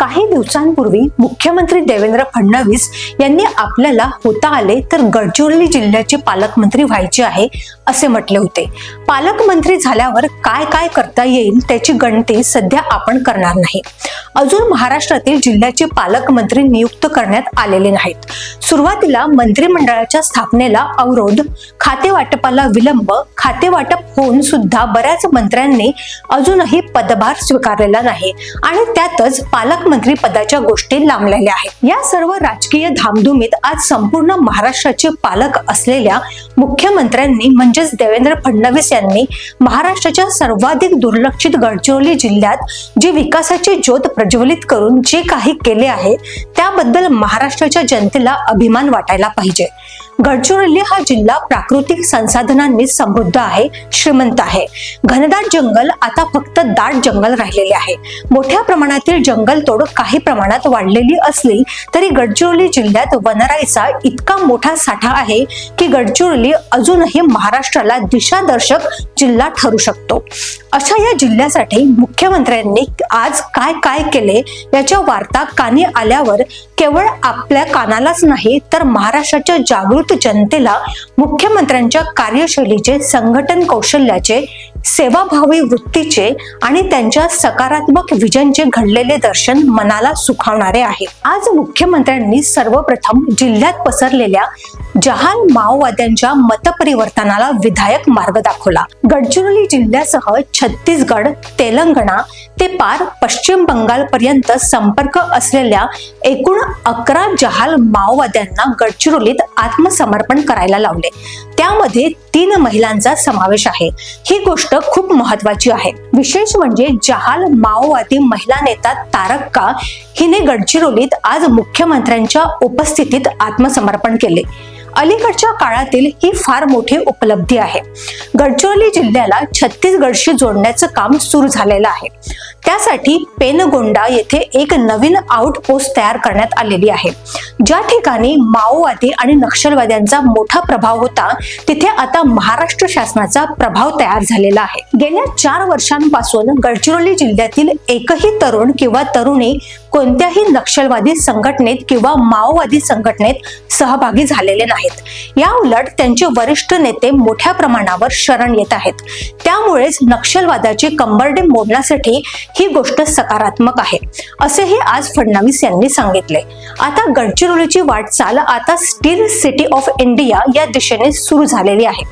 काही दिवसांपूर्वी मुख्यमंत्री देवेंद्र फडणवीस यांनी आपल्याला होता आले तर गडचिरोली जिल्ह्याचे पालकमंत्री व्हायचे आहे असे म्हटले होते. पालकमंत्री झाल्यावर काय काय करता येईल त्याची गणती सध्या आपण करणार नाही. अजून महाराष्ट्रातील जिल्ह्याचे पालकमंत्री नियुक्त करण्यात आलेले नाहीत. सुरुवातीला मंत्रिमंडळाच्या स्थापनेला अवरोध खाते वाटपाला विलंब खाते वाटप होऊन सुद्धा बऱ्याच मंत्र्यांनी अजूनही पदभार स्वीकारलेला नाही. आणि त्यातच पालक पालकमंत्री पदाच्या गोष्टी लांबलेल्या आहेत. या सर्व राजकीय धामधुमीत आज संपूर्ण महाराष्ट्राचे पालक असलेल्या मुख्यमंत्र्यांनी म्हणजेच देवेंद्र फडणवीस यांनी महाराष्ट्राच्या सर्वाधिक दुर्लक्षित गडचिरोली जिल्ह्यात जी विकासाची ज्योत प्रज्वलित करून जे काही केले आहे त्याबद्दल महाराष्ट्राच्या जनतेला अभिमान वाटायला पाहिजे. गडचिरोली हा जिल्हा प्राकृतिक संसाधनांनी समृद्ध आहे श्रीमंत आहे. घनदाट जंगल आता फक्त दाट जंगल राहिलेले आहे. मोठ्या प्रमाणातील जंगलतोड काही प्रमाणात वाढलेली असली तरी गडचिरोली जिल्ह्यात वनराईचा इतका मोठा साठा आहे की गडचिरोली अजूनही महाराष्ट्राला दिशादर्शक जिल्हा ठरू शकतो. अशा या जिल्ह्यासाठी मुख्यमंत्र्यांनी आज काय काय केले याच्या वार्ता कानी आल्यावर केवळ आपल्या कानालाच नाही तर महाराष्ट्राच्या जागृत जनतेला मुख्यमंत्र्यांच्या कार्यशैलीचे संघटन कौशल्याचे सेवाभावी वृत्तीचे आणि त्यांच्या सकारात्मक विजनचे घडलेले दर्शन मनाला सुखावणारे आहे. आज मुख्यमंत्र्यांनी सर्वप्रथम जिल्ह्यात पसरलेल्या जहाल माओवाद्यांच्या मतपरिवर्तनाला विधायक मार्ग दाखवला. गडचिरोली जिल्ह्यासह छत्तीसगड तेलंगणा ते पार पश्चिम बंगाल पर्यंत संपर्क असलेल्या एकूण अकरा जहाल माओवाद्यांना गडचिरोलीत आत्मसमर्पण करायला लावले. त्यामध्ये तीन महिलांचा समावेश आहे. ही गोष्ट खूप महत्वाची आहे. विशेष म्हणजे जहाल माओवादी महिला नेता तारक्का हिने गडचिरोलीत आज मुख्यमंत्र्यांच्या उपस्थितीत आत्मसमर्पण केले. अलीकडच्या काळातील ही फार मोठी उपलब्धी आहे. गडचिरोली जिल्ह्याला छत्तीसगडशी जोडण्याचं काम सुरू झालेलं आहे. त्यासाठी पेनगोंडा येथे एक नवीन आउटपोस्ट तयार करण्यात आलेली आहे. ज्या ठिकाणी माओवादी आणि नक्षलवाद्यांचा मोठा प्रभाव होता तिथे आता महाराष्ट्र शासनाचा प्रभाव तयार झालेला आहे. गेल्या चार वर्षांपासून गडचिरोली जिल्ह्यातील एकही तरुण किंवा तरुणी कोणत्याही नक्षलवादी संघटनेत किंवा माओवादी संघटनेत सहभागी झालेले नाहीत. या उलट त्यांचे वरिष्ठ नेते मोठ्या प्रमाणावर शरण येत आहेत. त्यामुळेच नक्षलवादाची कंबरडे मोडण्यासाठी ही गोष्ट सकारात्मक आहे असेही आज फडणवीस यांनी सांगितले. आता गडचिरोलीची वाटचाल आता स्टील सिटी ऑफ इंडिया या दिशेने सुरू झालेली आहे.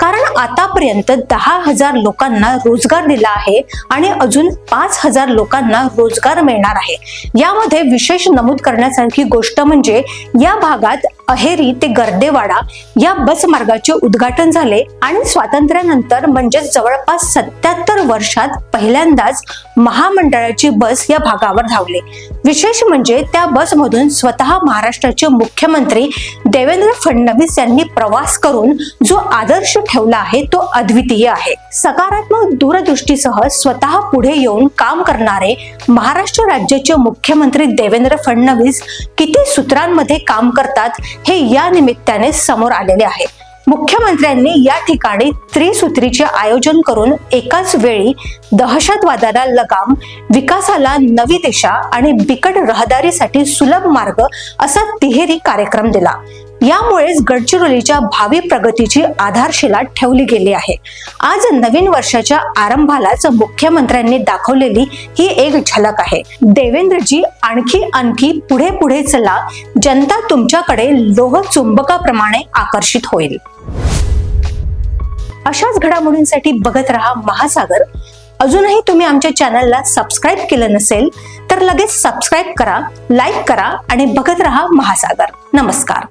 कारण आतापर्यंत दहा हजार लोकांना रोजगार दिला आहे आणि अजून पाच हजार लोकांना रोजगार मिळणार आहे. यामध्ये विशेष नमूद करण्यासारखी गोष्ट म्हणजे या भागात अहेरी ते गर्देवाडा या बस मार्गाचे उद्घाटन झाले आणि स्वातंत्र्यानंतर म्हणजे जवळपास सत्याहत्तर वर्षात पहिल्यांदाच महामंडळाची बस या भागावर धावले. विशेष म्हणजे त्या बसमधून स्वतः महाराष्ट्राचे मुख्यमंत्री देवेंद्र फडणवीस यांनी प्रवास करून जो आदर्श ठेवला आहे तो अद्वितीय आहे. सकारात्मक दूरदृष्टीसह स्वतः पुढे येऊन काम करणारे महाराष्ट्र राज्याचे मुख्यमंत्री देवेंद्र फडणवीस किती सूत्रांमध्ये काम करतात हे या निमित्ताने समोर आलेले आहे. मुख्यमंत्र्यांनी या ठिकाणी त्रिसूत्रीचे आयोजन करून एकाच वेळी दहशतवादाला लगाम विकासाला नवी दिशा आणि बिकट रहदारीसाठी सुलभ मार्ग असा तिहेरी कार्यक्रम दिला. यामुळेच गडचिरोलीच्या भावी प्रगतीची आधारशिला ठेवली गेली आहे. आज नवीन वर्षाच्या आरंभालाच मुख्यमंत्र्यांनी दाखवलेली ही एक झलक आहे. देवेंद्रजी आणखी आणखी पुढे पुढे चला जनता तुमच्याकडे लोह चुंबकाप्रमाणे आकर्षित होईल. अशाच घडामोडींसाठी बघत राहा महासागर. अजूनही तुम्ही आमच्या चॅनलला सबस्क्राईब केलं नसेल तर लगेच सबस्क्राईब करा लाईक करा आणि बघत राहा महासागर. नमस्कार.